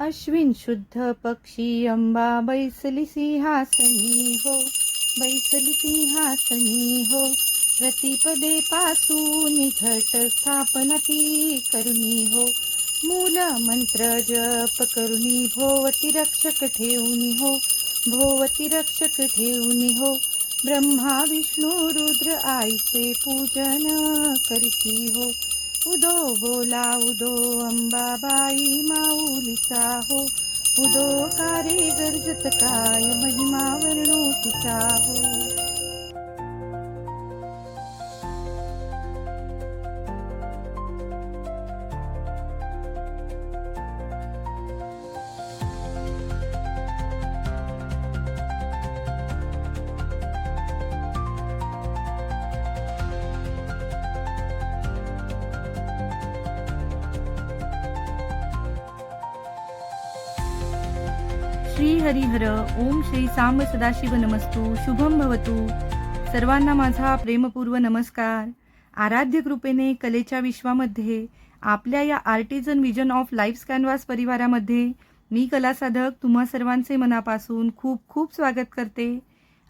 अश्विन शुद्ध पक्षी अंबा बैसली सिंहासनी हो बैसली सिंहासनी हो. प्रतिपदे पासून घट स्थापना ती करुणी हो. मूल मंत्र जप करुणी भोवती रक्षक ठेवूनी हो. भोवती रक्षक ठेवूनी हो. ब्रह्मा विष्णू रुद्र आईचे पूजन करती हो. उदो बोला उदो अंबाबाई माऊलीचा हो. उदो कारे गरजत काय महिमा वर्णो तिचा हो. श्री हरिहर ओम श्री सांब सदाशिव नमस्तू शुभम भवतु. सर्वांना माझा प्रेमपूर्व नमस्कार. आराध्य कृपेने कलेच्या विश्वामध्ये आपल्या या artisan vision of life canvas परिवारामध्ये मी कलासाधक तुम्हा सर्वांचे मनापासून खूप खूप स्वागत करते.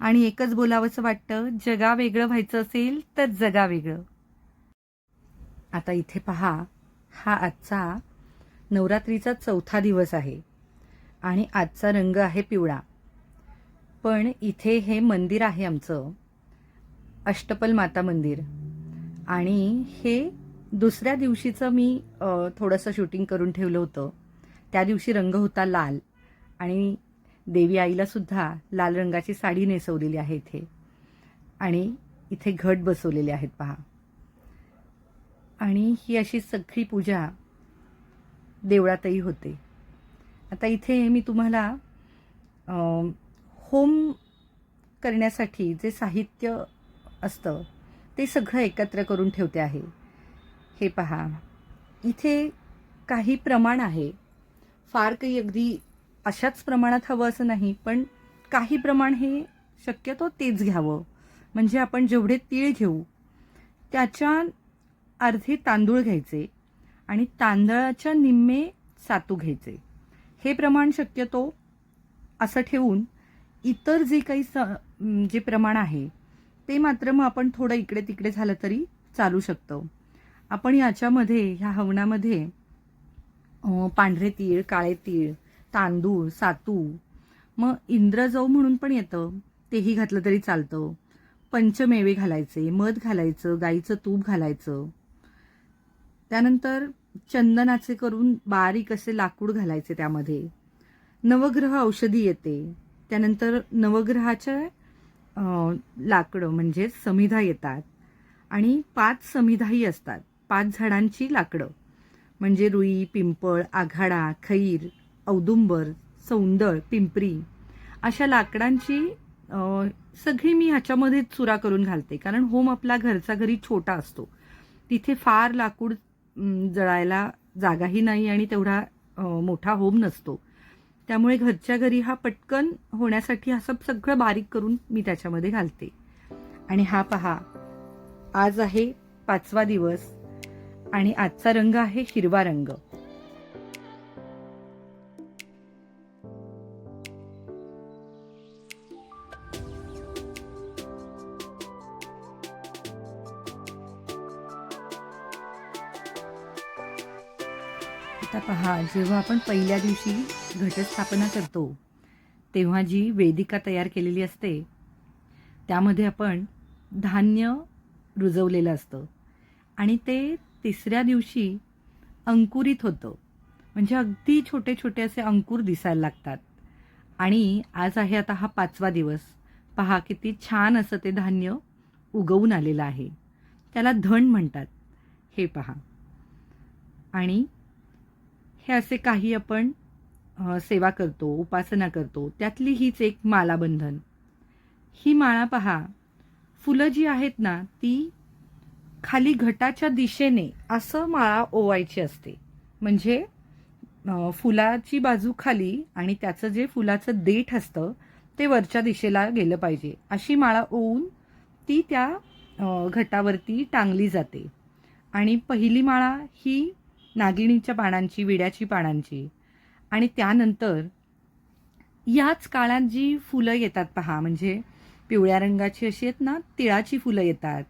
आणि एकच बोलावंसं वाटतं जगा वेगळं व्हायचं असेल तर जगा वेगळं. आता इथे पहा हा आजचा नवरात्रीचा चौथा दिवस आहे. आणि आजचा रंग आहे पिवळा. पण इथे हे मंदिर आहे आमचं. अष्टपल माता मंदिर. आणि हे दुसऱ्या दिवशीचं मी थोडंसं शूटिंग करून ठेवलं होतं. त्या दिवशी रंग होता लाल. आणि देवी आईला सुद्धा लाल रंगाची साडी नेसवलेली आहे इथे. आणि इथे घट बसवलेले आहेत पहा. आणि ही अशी सगळी पूजा देवळातही होते. आता इथे मी तुम्हाला होम करण्यासाठी जे साहित्य असतं ते सगळं एकत्र करून ठेवते आहे. हे पहा. इथे काही प्रमाण आहे. फार काही अगदी अशाच प्रमाणात हवं असं नाही पण काही प्रमाण हे शक्यतो तेच घ्यावं. म्हणजे आपण जेवढे तीळ घेऊ त्याच्या अर्धे तांदूळ घ्यायचे आणि तांदळाच्या निम्मे सातू घ्यायचे. हे प्रमाण शक्यतो असं ठेवून इतर जे काही स जे प्रमाण आहे ते मात्र मग आपण थोडं इकडे तिकडे झालं तरी चालू शकतं. आपण याच्यामध्ये ह्या हवनामध्ये पांढरे तीळ काळे तीळ तांदूळ सातू मग इंद्रजव म्हणून पण येतं तेही घातलं तरी चालतं. पंचमेवे घालायचे मध घालायचं गाईचं तूप घालायचं. त्यानंतर चंदनाचे करून बारीक असे लाकूड घालायचे त्यामध्ये. नवग्रह औषधी येते. त्यानंतर नवग्रहाच्या लाकडं म्हणजे समिधा येतात. आणि पाच समिधाही असतात. पाच झाडांची लाकडं. म्हणजे रुई पिंपळ आघाडा खैर औदुंबर सौंदळ पिंपरी अशा लाकडांची सगळी मी ह्याच्यामध्ये चुरा करून घालते. कारण होम आपला घरचा घरी छोटा असतो. तिथे फार लाकूड जळायला जागाही नाही आणि तेवढा मोठा होम नसतो. त्यामुळे घरच्या घरी हा पटकन होण्यासाठी असं सगळं बारीक करून मी त्याच्यामध्ये घालते. आणि हा पहा आज आहे पाचवा दिवस आणि आजचा रंग आहे हिरवा रंग. जेव्हा आपण पहिल्या दिवशी घटस्थापना करतो तेव्हा जी वेदिका तयार केलेली असते त्यामध्ये आपण धान्य रुजवलेलं असतं आणि ते तिसऱ्या दिवशी अंकुरित होतं. म्हणजे अगदी छोटे छोटे असे अंकुर दिसायला लागतात. आणि आज आहे आता हा पाचवा दिवस. पहा किती छान असं ते धान्य उगवून आलेलं आहे. त्याला धण म्हणतात. हे पहा. आणि हे असे काही आपण सेवा करतो उपासना करतो. त्यातली हीच एक मालाबंधन ही माळा पहा. फुलं जी आहेत ना ती खाली घटाच्या दिशेने असं माळा ओवायची असते. म्हणजे फुलाची बाजू खाली आणि त्याचं जे फुलाचं देठ असतं ते वरच्या दिशेला गेलं पाहिजे. अशी माळा ओवून ती त्या घटावरती टांगली जाते. आणि पहिली माळा ही नागिणीच्या पानांची विड्याची पानांची. आणि त्यानंतर याच काळात जी फुलं येतात पहा म्हणजे पिवळ्या रंगाची अशी आहेत ना तिळाची फुलं येतात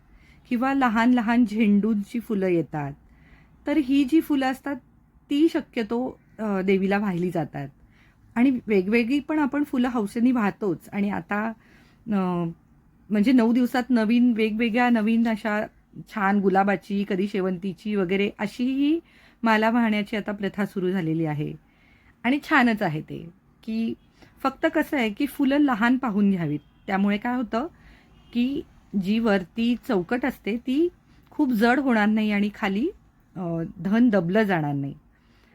किंवा लहान लहान झेंडूंची फुलं येतात. तर ही जी फुलं असतात ती शक्यतो देवीला वाहिली जातात. आणि वेगवेगळी पण आपण फुलं हौसेने वाहतोच. आणि आता म्हणजे नऊ दिवसात नवीन वेगवेगळ्या नवीन अशा छान गुलाबाची कधी शेवंतीची वगैरे अशीही माला वाहण्याची आता प्रथा सुरू झालेली आहे. आणि छानच आहे ते की फक्त कसं आहे की फुलं लहान पाहून घ्यावीत. त्यामुळे काय होतं की जी वरती चौकट असते ती खूप जड होणार नाही आणि खाली धन दबलं जाणार नाही.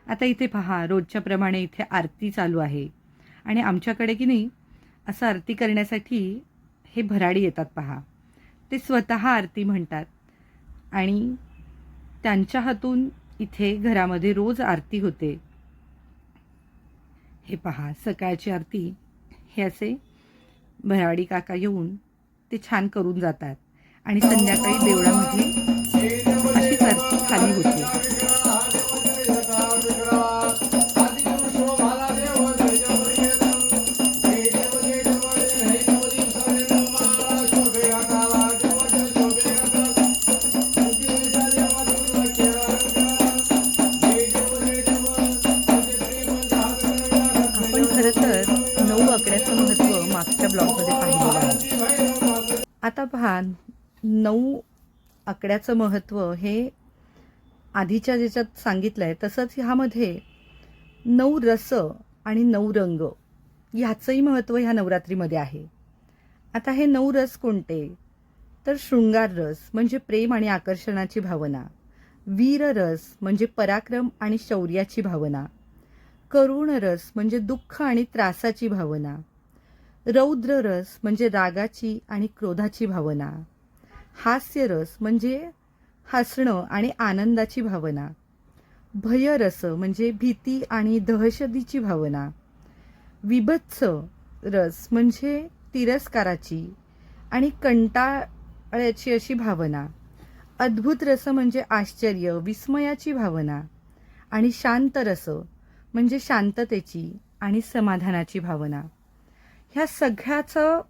आता इथे पहा रोजच्या प्रमाणे इथे आरती चालू आहे. आणि आमच्याकडे की नाही असं आरती करण्यासाठी हे भराडी येतात पहा. ते स्वतः आरती म्हणतात. आणि त्यांच्या हातून इथे घरामध्ये रोज आरती होते. हे पहा सकाळची आरती हे असे भराडी काका येऊन ते छान करून जातात. आणि संध्याकाळी देवळामध्ये अशीच आरती खाली होते. आता पहा नऊ आकड्याचं महत्त्व हे आधीच्या ज्याच्यात सांगितलं आहे तसंच ह्यामध्ये नऊ रस आणि नऊ रंग ह्याचंही महत्त्व ह्या नवरात्रीमध्ये आहे. आता हे नऊ रस कोणते? तर शृंगार रस म्हणजे प्रेम आणि आकर्षणाची भावना. वीर रस म्हणजे पराक्रम आणि शौर्याची भावना. करुण रस म्हणजे दुःख आणि त्रासाची भावना. रौद्र रस म्हणजे रागाची आणि क्रोधाची भावना. हास्य रस म्हणजे हसणं आणि आनंदाची भावना. भयरस म्हणजे भीती आणि दहशतीची भावना. विभत्स रस म्हणजे तिरस्काराची आणि कंटाळ्याची अशी भावना. अद्भुत रस म्हणजे आश्चर्य विस्मयाची भावना आणि शांत रस म्हणजे शांततेची आणि समाधानाची भावना. ह्या सगळ्याचं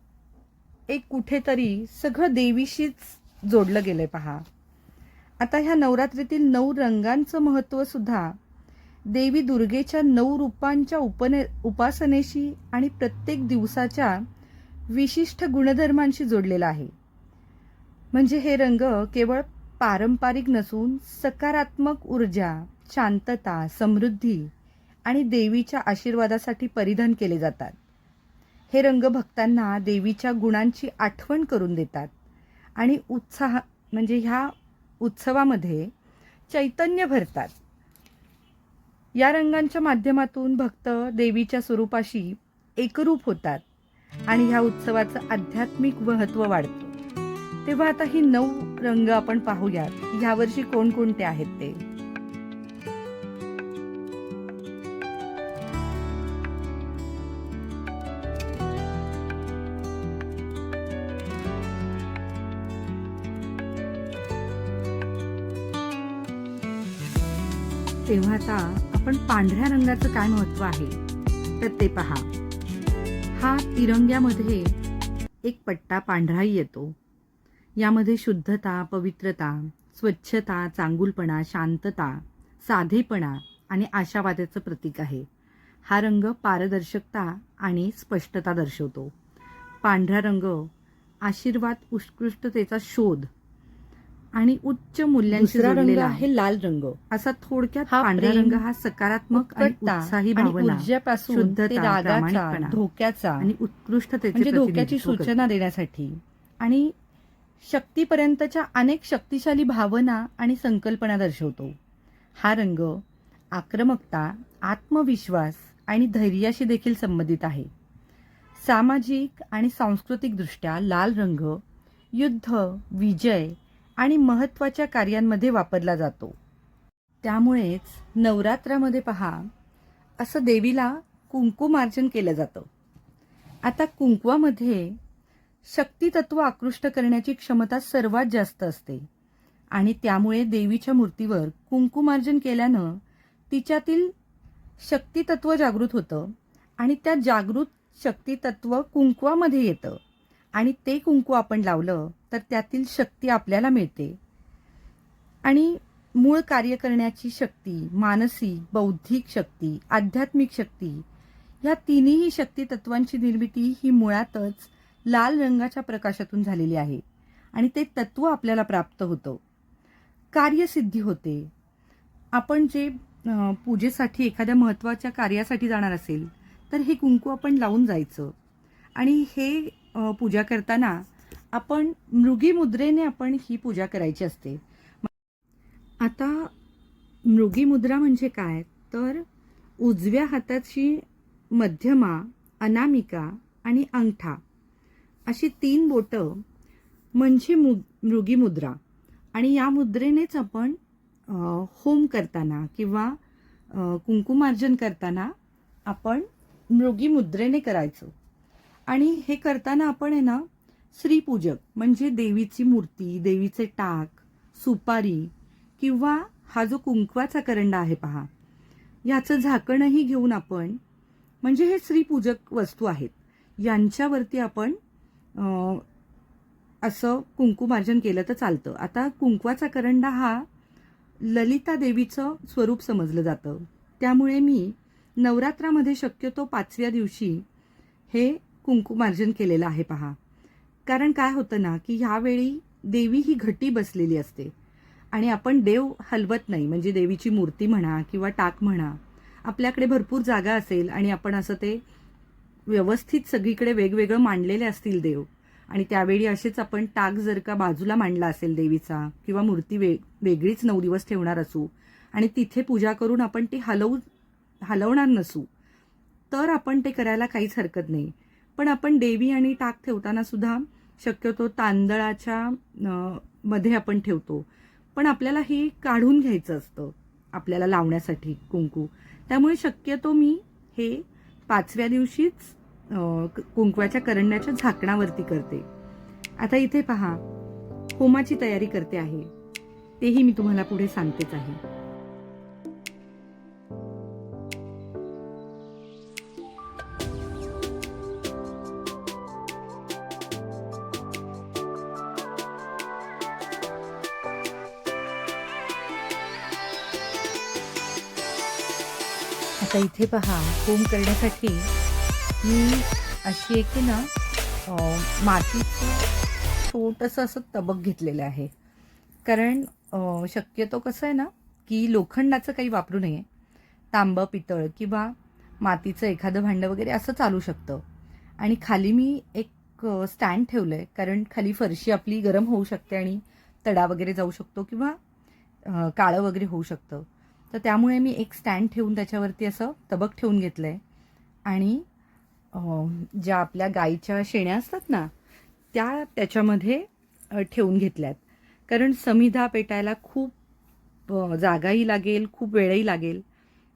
एक कुठेतरी सगळं देवीशीच जोडलं गेलं आहे पहा. आता ह्या नवरात्रीतील नऊ रंगांचं महत्त्वसुद्धा देवी दुर्गेच्या नऊ रूपांच्या उपने उपासनेशी आणि प्रत्येक दिवसाच्या विशिष्ट गुणधर्मांशी जोडलेलं आहे. म्हणजे हे रंग केवळ पारंपरिक नसून सकारात्मक ऊर्जा शांतता समृद्धी आणि देवीच्या आशीर्वादासाठी परिधान केले जातात. हे रंग भक्तांना देवीच्या गुणांची आठवण करून देतात. आणि उत्साह म्हणजे ह्या उत्सवामध्ये चैतन्य भरतात. या रंगांच्या माध्यमातून भक्त देवीच्या स्वरूपाशी एकरूप होतात आणि ह्या उत्सवाचं आध्यात्मिक महत्त्व वाढतं. तेव्हा आता ही नऊ रंग आपण पाहूयात. ह्यावर्षी कोणकोणते आहेत ते? तेव्हा आता आपण पांढऱ्या रंगाचं काय महत्त्व आहे? तर ते पहा. हा तिरंग्यामध्ये एक पट्टा पांढराही येतो. यामध्ये शुद्धता पवित्रता स्वच्छता चांगुलपणा शांतता साधेपणा आणि आशावादाचं प्रतीक आहे. हा रंग पारदर्शकता आणि स्पष्टता दर्शवतो. पांढरा रंग आशीर्वाद उत्कृष्टतेचा शोध आणि उच्च मूल्यांशी जोडलेला आहे लाल रंग. असा थोडक्यात पांढरा रंग हा सकारात्मक आणि उत्साही भावना ऊर्जेपासून धोक्याचा आणि उत्कृष्टतेचे म्हणजे धोक्याची. सूचना देण्यासाठी. आणि शक्तीपर्यंतच्या अनेक शक्तिशाली भावना आणि संकल्पना दर्शवतो. हा रंग आक्रमकता आत्मविश्वास आणि धैर्याशी देखील संबंधित आहे. सामाजिक आणि सांस्कृतिक दृष्ट्या लाल रंग युद्ध विजय आणि महत्त्वाच्या कार्यांमध्ये वापरला जातो. त्यामुळेच नवरात्रामध्ये पहा असं देवीला कुंकुमार्जन केलं जातं. आता कुंकवामध्ये शक्तितत्व आकृष्ट करण्याची क्षमता सर्वात जास्त असते. आणि त्यामुळे देवीच्या मूर्तीवर कुंकुमार्जन केल्यानं तिच्यातील शक्तितत्व जागृत होतं आणि त्या जागृत शक्तितत्व कुंकवामध्ये येतं. आणि ते कुंकू आपण लावलं तर त्यातील शक्ती आपल्याला मिळते. आणि मूळ कार्य करण्याची शक्ती मानसिक बौद्धिक शक्ती आध्यात्मिक शक्ती या तिन्ही शक्ती तत्वांची निर्मिती ही मुळातच लाल रंगाच्या प्रकाशातून झालेली आहे आणि ते तत्व आपल्याला प्राप्त होतं. कार्यसिद्धी होते. आपण जे पूजेसाठी एखाद्या महत्त्वाच्या कार्यासाठी जाणार असेल तर हे कुंकू आपण लावून जायचं. आणि हे पूजा करताना आपण मृगी मुद्रेने आपण ही पूजा करायची असते. आता मृगी मुद्रा म्हणजे काय? तर उजव्या हाताची मध्यमा अनामिका आणि अंगठा अशी तीन बोटं म्हणजे मु मृगी मुद्रा. आणि या मुद्रेनेच आपण होम करताना किंवा कुंकुमार्जन करताना आपण मृगी मुद्रेने करायचं. आणि हे करताना आपण आहे ना श्रीपूजक म्हणजे देवीची मूर्ती देवीचे टाक सुपारी किंवा हा जो कुंकवाचा करंडा आहे पहा याचं झाकणही घेऊन आपण म्हणजे हे श्रीपूजक वस्तू आहेत. यांच्यावरती आपण असं कुंकुमार्जन केलं तर चालतं. आता कुंकवाचा करंडा हा ललिता देवीचं स्वरूप समजलं जातं. त्यामुळे मी नवरात्रामध्ये शक्यतो पाचव्या दिवशी हे कुंकुमार्जन केलेलं आहे पहा. कारण काय होतं ना की ह्यावेळी देवी ही घटी बसलेली असते. आणि आपण देव हलवत नाही. म्हणजे देवीची मूर्ती म्हणा किंवा टाक म्हणा आपल्याकडे भरपूर जागा असेल आणि आपण असं ते व्यवस्थित सगळीकडे वेगवेगळं मांडलेले असतील देव. आणि त्यावेळी असेच आपण टाक जर का बाजूला मांडला असेल देवीचा किंवा मूर्ती वे वेगळीच नऊ दिवस ठेवणार असू आणि तिथे पूजा करून आपण ती हलवू हलवणार नसू तर आपण ते करायला काहीच हरकत नाही. पण आपण देवी आणि टाक ठेवताना सुद्धा शक्यतो तांदळाच्या मध्ये आपण ठेवतो. पण आपल्याला हे काढून घ्यायचं असतं आपल्याला लावण्यासाठी कुंकू. त्यामुळे शक्यतो मी हे पाचव्या दिवशीच कुंकवाच्या करंड्याच्या झाकणावरती करते. आता इथे पहा होमाची तयारी करते आहे. तेही मी तुम्हाला पुढे सांगतेच आहे. आता इथे पहा होम करण्यासाठी मी अशी एक की ना मातीचं छोटंसं असं तबक घेतलेलं आहे. कारण शक्यतो कसं आहे ना की लोखंडाचं काही वापरू नये. तांबं पितळ किंवा मातीचं एखादं भांडं वगैरे असं चालू शकतं. आणि खाली मी एक स्टँड ठेवलं आहे कारण खाली फरशी आपली गरम होऊ शकते आणि तडा वगैरे जाऊ शकतो किंवा काळं वगैरे होऊ शकतं. तर त्यामुळे मी एक स्टँड ठेवून त्याच्यावरती असं तबक ठेवून घेतलं आहे आणि ज्या आपल्या गाईच्या शेण्या असतात ना त्या त्याच्यामध्ये ठेवून घेतल्यात. कारण समिधा पेटायला खूप जागाही लागेल खूप वेळही लागेल.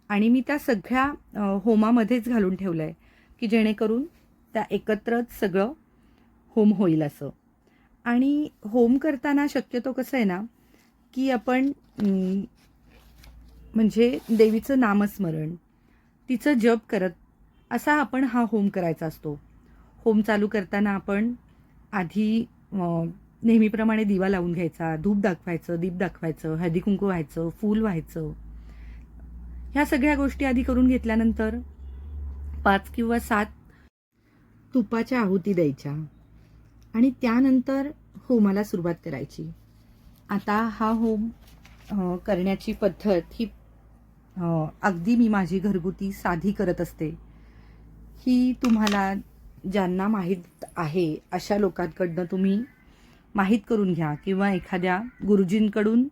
आणि मी त्या सगळ्या होमामध्येच घालून ठेवलं आहे की जेणेकरून त्या एकत्रच सगळं होम होईल असं. आणि होम करताना शक्यतो कसं आहे ना की आपण म्हणजे देवीचं नामस्मरण तिचं जप करत असा आपण हा होम करायचा असतो. होम चालू करताना आपण आधी नेहमीप्रमाणे दिवा लावून घ्यायचा धूप दाखवायचं दीप दाखवायचं हळदी कुंकू व्हायचं फूल व्हायचं. ह्या सगळ्या गोष्टी आधी करून घेतल्यानंतर पाच किंवा सात तुपाच्या आहुती द्यायच्या आणि त्यानंतर होमाला सुरुवात करायची. आता हा होम करण्याची पद्धत ही अगदी मी माझी घरगुती साधी करत असते. ही तुम्हाला ज्यांना माहीत आहे अशा लोकांकडनं तुम्ही माहीत करून घ्या किंवा एखाद्या गुरुजींकडून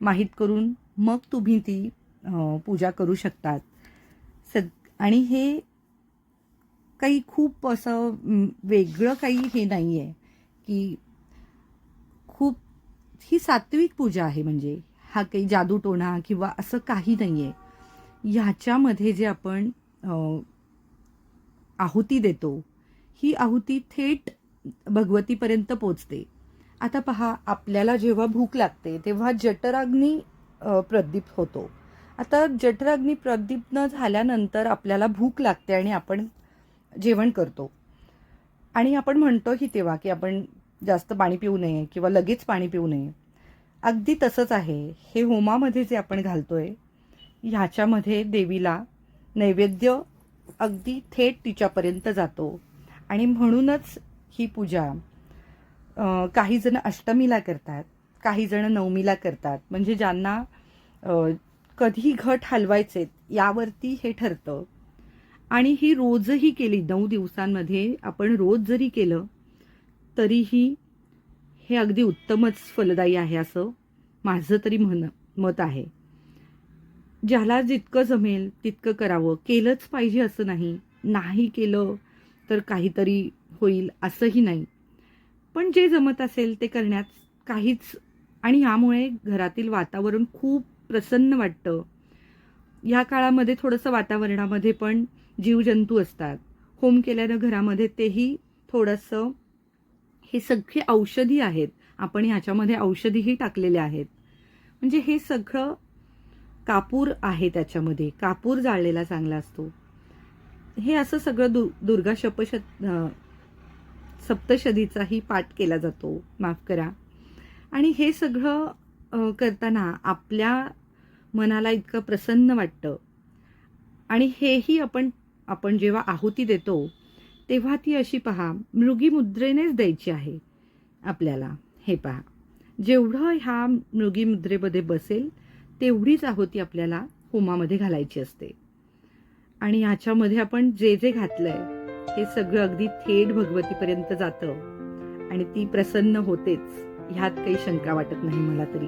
माहीत करून मग तुम्ही ती पूजा करू शकतात. सग आणि हे काही खूप असं वेगळं काही हे नाही आहे की खूप ही सात्विक पूजा आहे म्हणजे. हा काही जादूटोणा किंवा असं काही नाही आहे ह्याच्यामध्ये जे आपण आहुती देतो ही आहुती थेट भगवतीपर्यंत पोचते. आता पहा आपल्याला जेव्हा भूक लागते तेव्हा जठराग्नी प्रदीप होतो. आता जठराग्नी प्रदीप्न झाल्यानंतर आपल्याला भूक लागते आणि आपण जेवण करतो. आणि आपण म्हणतोही तेव्हा की आपण जास्त पाणी पिऊ नये किंवा लगेच पाणी पिऊ नये. अगदी तसंच आहे. हे होमामध्ये जे आपण घालतो आहे ह्याच्यामध्ये देवीला नैवेद्य अगदी थेट तिच्यापर्यंत जातो. आणि म्हणूनच ही पूजा अ, काही जण अष्टमीला करतात काही जण नवमीला करतात. म्हणजे ज्यांना कधी घट हलवायचे यावरती हे ठरतं. आणि ही रोजही केली नऊ दिवसांमध्ये आपण रोज जरी केलं तरीही हे अगदी उत्तमच फलदायी आहे असं माझं तरी म्हण मत आहे. ज्याला जितकं जमेल तितकं करावं. केलंच पाहिजे असं नाही. नाही केलं तर काहीतरी होईल असंही नाही. पण जे जमत असेल ते करण्यात काहीच आणि ह्यामुळे घरातील वातावरण खूप प्रसन्न वाटतं. ह्या काळामध्ये थोडंसं वातावरणामध्ये पण जीवजंतू असतात. होम केल्यानं घरामध्ये तेही थोडंसं हे सगळे औषधी आहेत. आपण ह्याच्यामध्ये औषधीही टाकलेले आहेत. म्हणजे हे सगळं कापूर आहे त्याच्यामध्ये. कापूर जाळलेला चांगला असतो. हे असं सगळं दु दुर्गा शपश अं, सप्तशदीचाही पाठ केला जातो. माफ करा. आणि हे सगळं करताना आपल्या मनाला इतकं प्रसन्न वाटतं. आणि हेही आपण आपण जेव्हा आहुती देतो तेव्हा ती अशी पहा मृगी मुद्रेनेच द्यायची आहे आपल्याला. हे पहा. जेवढं ह्या मृगी मुद्रेमध्ये बसेल तेवढीच आहोती आपल्याला होमामध्ये घालायची असते. आणि ह्याच्यामध्ये आपण जे जे घातलंय हे सगळं अगदी थेट भगवतीपर्यंत जातं. आणि ती प्रसन्न होतेच ह्यात काही शंका वाटत नाही मला तरी.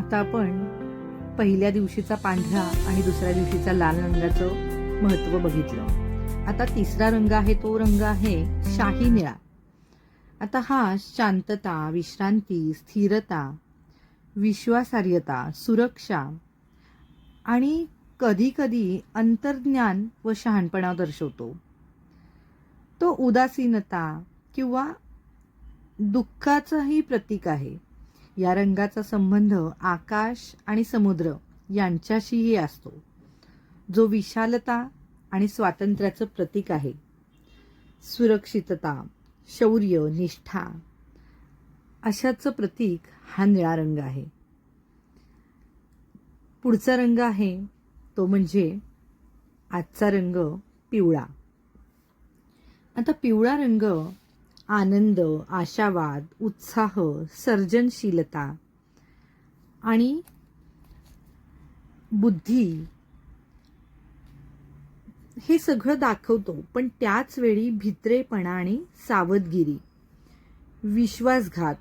आता आपण पहिल्या दिवशीचा पांढरा आणि दुसऱ्या दिवशीचा लाल रंगाचं महत्त्व बघितलं. आता तिसरा रंग आहे तो रंग आहे शाही निळा. आता हा शांतता विश्रांती स्थिरता विश्वासार्हता सुरक्षा आणि कधीकधी अंतर्ज्ञान व शहाणपणा दर्शवतो. तो उदासीनता किंवा दुःखाचंही प्रतीक आहे. या रंगाचा संबंध आकाश आणि समुद्र यांच्याशीही असतो. जो विशालता आणि स्वातंत्र्याचं प्रतीक आहे. सुरक्षितता शौर्य निष्ठा अशाचं प्रतीक हा निळा रंग आहे. पुढचा रंग आहे तो म्हणजे आजचा रंग पिवळा. आता पिवळा रंग आनंद आशावाद उत्साह सर्जनशीलता आणि बुद्धी हे सगळं दाखवतो. पण त्याच वेळी भित्रेपणा आणि सावधगिरी विश्वासघात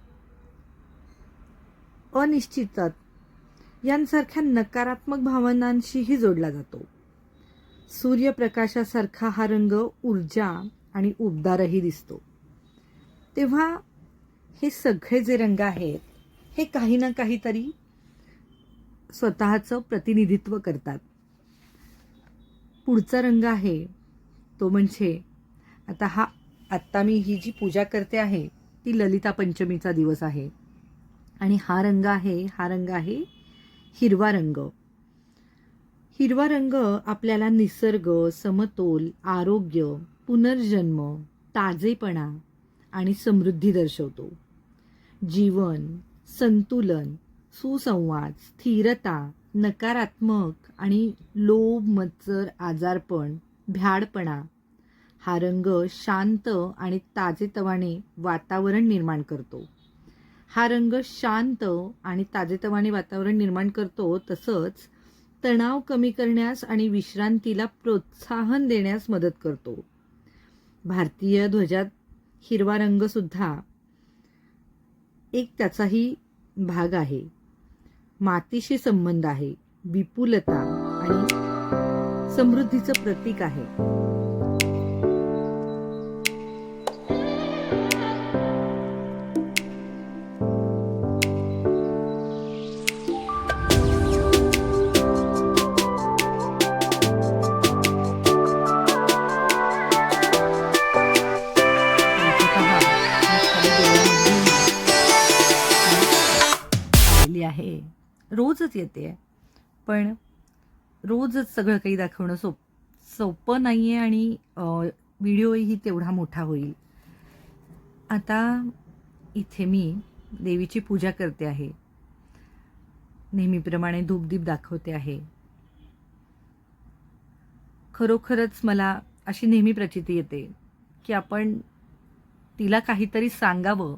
अनिश्चितता यांसारख्या नकारात्मक भावनांशीही जोडला जातो. सूर्यप्रकाशासारखा हा रंग ऊर्जा आणि उबदारही दिसतो. तेव्हा हे सगळे जे रंग आहेत हे काही ना काहीतरी स्वतःचं प्रतिनिधित्व करतात. पुढचा रंग आहे तो म्हणजे आता हा आत्ता मी ही जी पूजा करते आहे ती ललिता पंचमीचा दिवस आहे. आणि हा रंग आहे हा रंग आहे हिरवा रंग. हिरवा रंग आपल्याला निसर्ग समतोल आरोग्य पुनर्जन्म ताजेपणा आणि समृद्धी दर्शवतो. जीवन संतुलन सुसंवाद स्थिरता नकारात्मक आणि लोभ मत्सर आजारपण भ्याडपणा हा रंग शांत आणि ताजेतवाने वातावरण निर्माण करतो. हा रंग शांत आणि ताजेतवाने वातावरण निर्माण करतो तसंच तणाव कमी करण्यास आणि विश्रांतीला प्रोत्साहन देण्यास मदत करतो. भारतीय ध्वजात हिरवा रंग सुद्धा एक त्याचाही भाग आहे. मातीशी संबंध आहे विपुलता आणि समृद्धीचं प्रतीक आहे. रोजच येते. पण रोजच सगळं काही दाखवणं सोप सोपं नाही आहे आणि व्हिडिओही तेवढा मोठा होईल. आता इथे मी देवीची पूजा करते आहे. नेहमीप्रमाणे धूपदीप दाखवते आहे. खरोखरच मला अशी नेहमी प्रचिती येते की आपण तिला काहीतरी सांगावं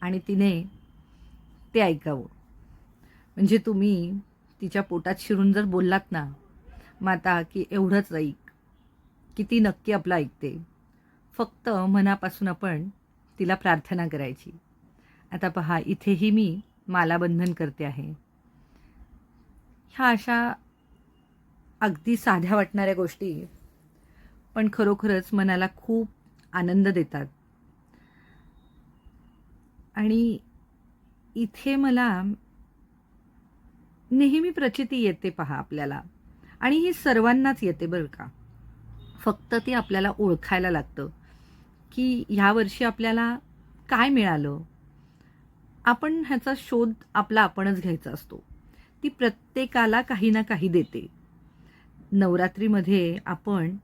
आणि तिने ते ऐकावं. म्हणजे तुम्ही तिच्या पोटात शिरून जर बोललात ना माता की एवढंच ऐक की ती नक्की आपलं ऐकते. फक्त मनापासून आपण तिला प्रार्थना करायची. आता पहा इथेही मी मालाबंधन करते आहे. ह्या अशा अगदी साध्या वाटणाऱ्या गोष्टी पण खरोखरच मनाला खूप आनंद देतात. आणि इथे मला नेहमी प्रचिती येते पहा आपल्याला. आणि ही सर्वांनाच येते बरं का. फक्त ते आपल्याला ओळखायला लागतं की ह्या वर्षी आपल्याला काय मिळालं? आपण ह्याचा शोध आपला आपणच घ्यायचा असतो. ती प्रत्येकाला काही ना काही देते. नवरात्रीमध्ये आपण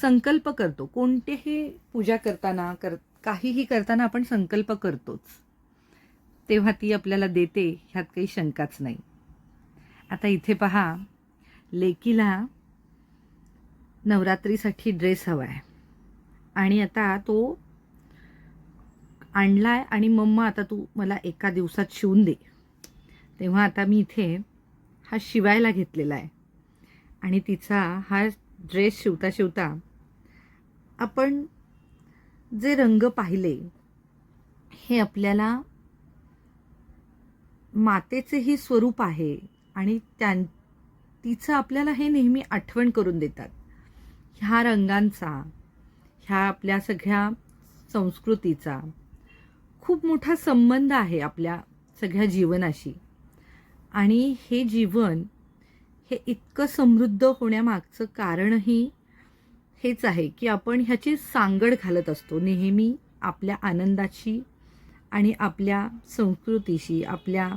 संकल्प करतो. कोणतेही पूजा करताना कर काहीही करताना आपण संकल्प करतोच. तेव्हा ती आपल्याला देते ह्यात काही शंकाच नाही. आता इथे पहा लेकीला नवरात्रीसाठी ड्रेस हवा आहे. आणि आता तो आणलाय आणि मम्मा आता तू मला एका दिवसात शिवून दे. तेव्हा आता मी इथे हा शिवायला घेतलेला आहे. आणि तिचा हा ड्रेस शिवता शिवता आपण जे रंग पाहिले हे आपल्याला मातेचेही स्वरूप आहे. आणि त्यां तिचं आपल्याला हे नेहमी आठवण करून देतात. ह्या रंगांचा ह्या आपल्या सगळ्या संस्कृतीचा खूप मोठा संबंध आहे आपल्या सगळ्या जीवनाशी. आणि हे जीवन हे इतकं समृद्ध होण्यामागचं कारणही हेच आहे की आपण ह्याची सांगड घालत असतो नेहमी आपल्या आनंदाची आणि आपल्या संस्कृतीशी आपल्या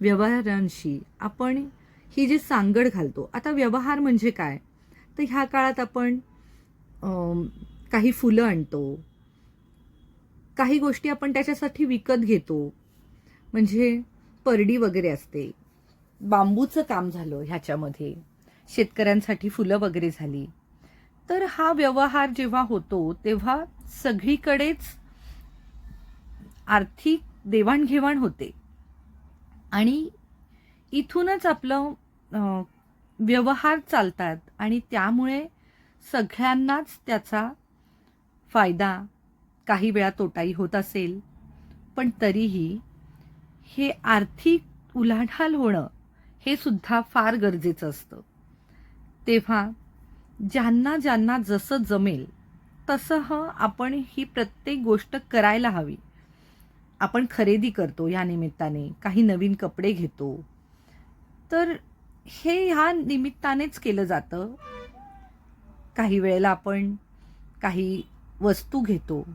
व्यवहारांशी आपण ही जी सांगड घालतो आता व्यवहार म्हणजे काय? तर ह्या काळात आपण काही फुलं आणतो. काही गोष्टी आपण त्याच्यासाठी विकत घेतो. म्हणजे परडी वगैरे असते. बांबूचं काम झालं ह्याच्यामध्ये. शेतकऱ्यांसाठी फुलं वगैरे झाली. तर हा व्यवहार जेव्हा होतो तेव्हा सगळीकडेच आर्थिक देवाणघेवाण होते. आणि इथूनच आपलं व्यवहार चालतात आणि त्यामुळे सगळ्यांनाच त्याचा फायदा काही वेळा तोटाही होत असेल. पण तरीही हे आर्थिक उलाढाल होणं हे सुद्धा फार गरजेचं असतं. तेव्हा ज्यांना ज्यांना जसं जमेल तसं आपण ही प्रत्येक गोष्ट करायला हवी. आपण खरेदी करतो ह्या निमित्ताने काही नवीन कपडे घेतो. तर हे ह्या निमित्तानेच केलं जातं. काही वेळेला आपण काही वस्तू घेतो.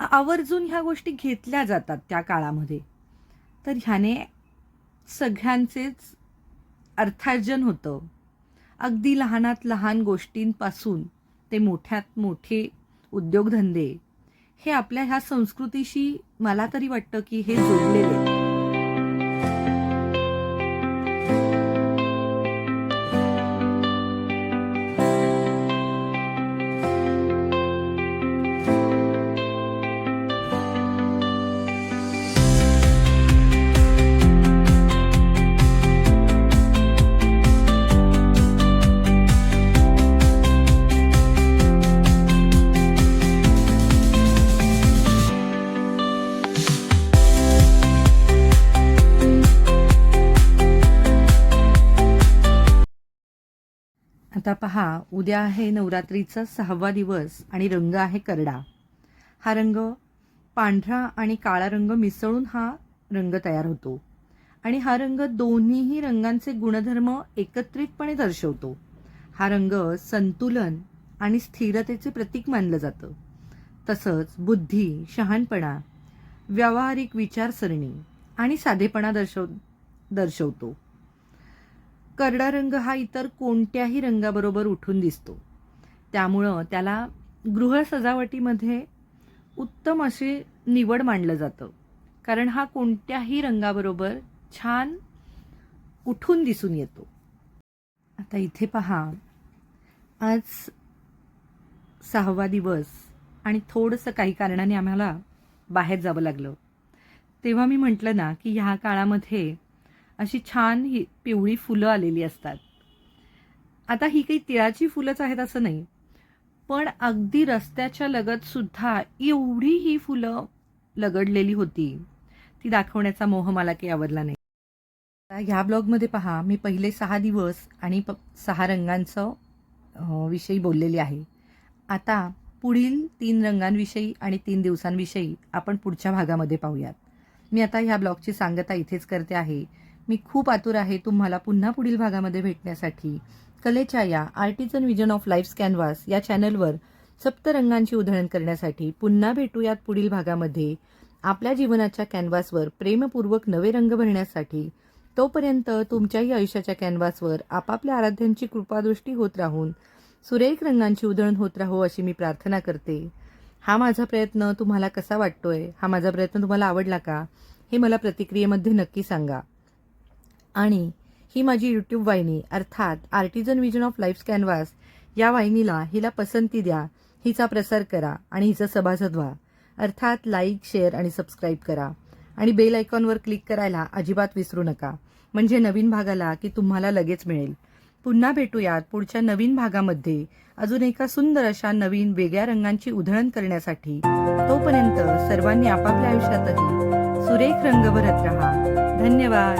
आवर्जून ह्या गोष्टी घेतल्या जातात त्या काळामध्ये. तर ह्याने सगळ्यांचेच अर्थार्जन होतं. अगदी लहानात लहान गोष्टींपासून ते मोठ्यात मोठे उद्योगधंदे हे आपल्या ह्या संस्कृतीशी मला तरी वाटतं की हे जोडलेले उद्या आहे नवरात्रीचा सहावा दिवस आणि रंग आहे करडा. हा रंग पांढरा आणि काळा रंग मिसळून हा रंग तयार होतो. आणि हा रंग दोन्हीही रंगांचे गुणधर्म एकत्रितपणे दर्शवतो. हा रंग संतुलन आणि स्थिरतेचे प्रतीक मानलं जातं. तसंच बुद्धी शहाणपणा व्यावहारिक विचारसरणी आणि साधेपणा दर्शव दर्शवतो. करडा रंग हा इतर कोणत्याही रंगाबरोबर उठून दिसतो. त्यामुळं त्याला गृह सजावटीमध्ये उत्तम अशी निवड मानलं जातं. कारण हा कोणत्याही रंगाबरोबर छान उठून दिसून येतो. आता इथे पहा. आज सहावा दिवस आणि थोडंसं काही कारणाने आम्हाला बाहेर जावं लागलं. तेव्हा मी म्हटलं ना की ह्या काळामध्ये अशी छान ही पिवळी फुलं आलेली असतात. आता ही काही तिळाची फुलंच आहेत असं नाही. पण अगदी रस्त्याच्या लगत सुद्धा एवढी ही फुलं लगडलेली होती. ती दाखवण्याचा मोह मला काही आवडला नाही. आता ह्या ब्लॉगमध्ये पहा मी पहिले सहा दिवस आणि प सहा रंगांचं विषयी बोललेली आहे. आता पुढील तीन रंगांविषयी आणि तीन दिवसांविषयी आपण पुढच्या भागामध्ये पाहूयात. मी आता ह्या ब्लॉगची सांगता इथेच करते आहे. मी खूप आतुर आहे तुम्हाला पुन्हा पुढील भागामध्ये भेटण्यासाठी. कलेच्या या artisan vision of life canvas या चॅनलवर सप्तरंगांची उधळण करण्यासाठी पुन्हा भेटूयात पुढील भागामध्ये. आपल्या जीवनाच्या कॅनव्हासवर प्रेमपूर्वक नवे रंग भरण्यासाठी तोपर्यंत तुमच्याही आयुष्याच्या कॅनव्हासवर आपापल्या आराध्यांची कृपादृष्टी होत राहून सुरेख रंगांची उधळण होत राहो अशी मी प्रार्थना करते. हा माझा प्रयत्न तुम्हाला कसा वाटतोय? हा माझा प्रयत्न तुम्हाला आवडला का? हे मला प्रतिक्रियेमध्ये नक्की सांगा. आणि ही माझी यूट्यूब वाहिनी अर्थात artisan vision of life canvas या वाहिनीला हिला पसंती द्या हिचा प्रसार करा आणि हिचं सभासद व्हा अर्थात लाईक शेअर आणि सबस्क्राईब करा. आणि बेल आयकॉनवर क्लिक करायला अजिबात विसरू नका. म्हणजे नवीन भागाला की तुम्हाला लगेच मिळेल. पुन्हा भेटूयात पुढच्या नवीन भागामध्ये. अजून एका सुंदर अशा नवीन वेगळ्या रंगांची उधळण करण्यासाठी. तोपर्यंत सर्वांनी आपापल्या आयुष्यातही सुरेख रंग भरत राहा. धन्यवाद.